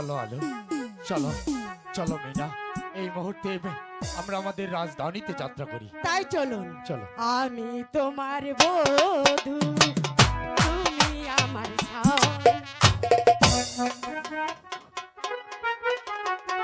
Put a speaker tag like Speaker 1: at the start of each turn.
Speaker 1: চলো আলো। চলো চলো মেনা। এই মুহূর্তে আমরা আমাদের রাজধানীতে যাত্রা করি।
Speaker 2: তাই চলুন।
Speaker 1: চলো।
Speaker 2: আমি তোমার বধূ